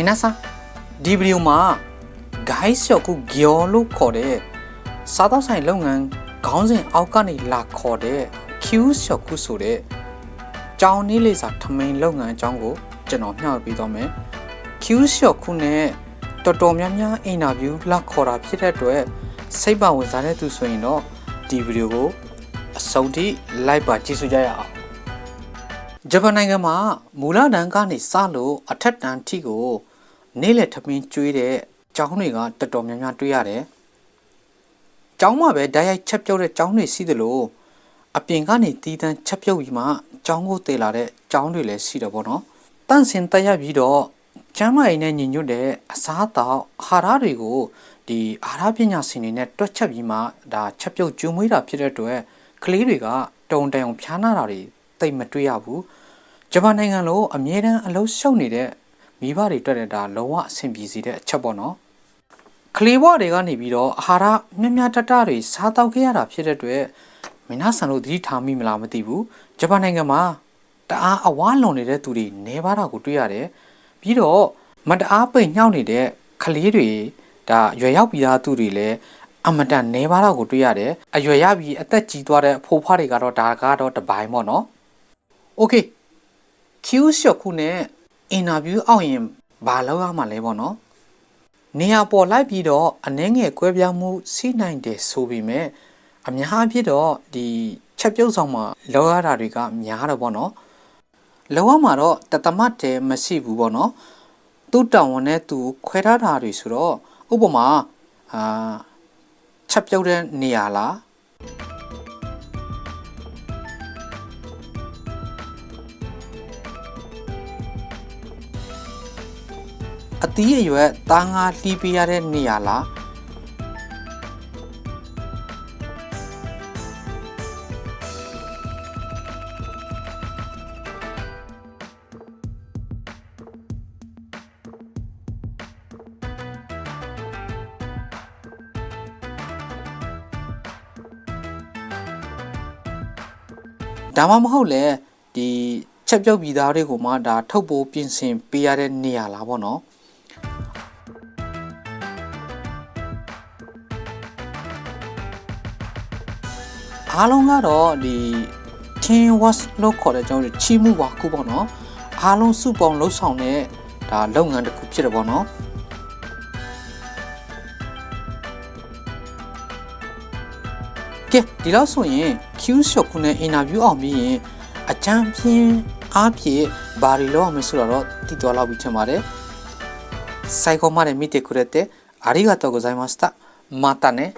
မင်းနာစာဒီဗီဒီယိုမှာ guys ရောက်ကိုဂျော်လို့ခေါ်တဲ့စားသောက်ဆိုင်လုပ်ငန်းခေါင်းစဉ်အောက်ကနေလာခေါ်တဲ့ Q ရောက်ခုဆိုတဲ့ကြောင်နေလေးစာထမိန်လုပ်ငန်းအကြောင်းကိုကျွန်တော်မျှဝေပေးသွားမယ် Q ရောက်ခုနဲ့တော်တော်များများအင်တာဗျူးလာခေါ်တာဖြစ်တဲ့အတွက်စိတ်ပါဝင်စားတဲ့သူဆိုရင်တော့ဒီဗီဒီယိုကိုအဆုံးထိ like ပါကြည့်စုကြရအောင်ဂျပန်နိုင်ငံမှာမူလတန်းကနေစလို့အထက်တန်းထိကို နေ့လည်ထမင်းကျွေးတဲ့ကျောင်းတွေကတော်တော်များများတွေ့ရတယ်။ကျောင်းမှာပဲဓာတ်ရိုက်ချက်ပြုတ်တဲ့ကျောင်းတွေရှိသလိုအပြင်ကနေတီးတန်းချက်ပြုတ်ပြီးမှကျောင်းကိုတည်လာတဲ့ကျောင်းတွေလည်းရှိတယ်ပေါ့နော်။တန့်စင်တက်ရပြီးတော့ကျမ်းမာရေးနဲ့ညီညွတ်တဲ့အစားအသောက်အာဟာရတွေကိုဒီအာဟာရပညာရှင်တွေနဲ့တွက်ချက်ပြီးမှဒါချက်ပြုတ်ကျွေးမွေးတာဖြစ်တဲ့အတွက်ကလေးတွေကတုံတန်အောင်ဖျားနာတာတွေတိတ်မတွေ့ရဘူး။ဂျပန်နိုင်ငံလိုအမြဲတမ်းအလုံးရှုပ်နေတဲ့ မိဘတွေတွေ့တဲ့ဒါလုံးဝအဆင်ပြေစေတဲ့အချက်ပေါ့နော်ကလေးဘွားတွေကနေပြီးတော့အာဟာရမြတ်မြတ်တတတွေစားတောက်ခဲ့ရတာဖြစ်တဲ့အတွက်မင်းနာဆန်တို့သတိထားမိမလားမသိဘူးဂျပန်နိုင်ငံမှာတအားအဝါလွန်နေတဲ့သူတွေနေပါတာကိုတွေ့ရတယ်ပြီးတော့မတအားပိတ်ညှောက်နေတဲ့ကလေးတွေဒါရွယ်ရောက်ပြီးသားသူတွေလည်းအမတန်နေပါတာကိုတွေ့ရတယ်အရွယ်ရပြီးအသက်ကြီးသွားတဲ့အဖိုးဖွားတွေကတော့ဒါကတော့တပိုင်းပေါ့နော် Okay Q shot ခုနဲ့ အင်တာဗျူးအောင်ရင်ဘာလုပ်ရမှာလဲပေါ့နော်နေရာပေါ်လိုက်ပြီးတော့အနှဲငယ်ကွဲပြားမှုစီးနိုင်တယ်ဆိုပေမဲ့အများအားဖြင့်တော့ဒီချက်ပြုတ်ဆောင်မှာလောက်ရတာတွေကများတော့ပေါ့နော်လောက်ရမှာတော့တသမတ်တဲမရှိဘူးပေါ့နော်သူ့တောင်ဝန်နဲ့သူခွဲထားတာတွေဆိုတော့ဥပမာအာချက်ပြုတ်တဲ့နေရာလား အသီးအရွက်သားငါလှီးပေးရတဲ့နေရာလားဒါမှမဟုတ်လေဒီချက်ပြုတ်ပြီးသားတွေကိုမှဒါထုတ်ပိုးပြင်ဆင်ပေးရတဲ့နေရာလားပေါ့နော် အားလုံးကတော့ဒီ team watch လို့ခေါ်တဲ့ကျွန်တော်တို့ချီးမှုပါခုပေါ့နော်အားလုံးစုပေါင်းလှုပ်ဆောင်တဲ့ဒါလုပ်ငန်းတစ်ခုဖြစ်တယ်ပေါ့နော်ကဲဒီလောက်ဆိုရင် Q shot ခုနဲ့ interview အောင်ပြီးရင်အကြံပြင်းအားဖြင့်ဘာတွေလုပ်ရမလဲဆိုတော့တည်တော်လောက်ပြီးချင်ပါတယ်最後まで見てくれてありがとうございました。またね。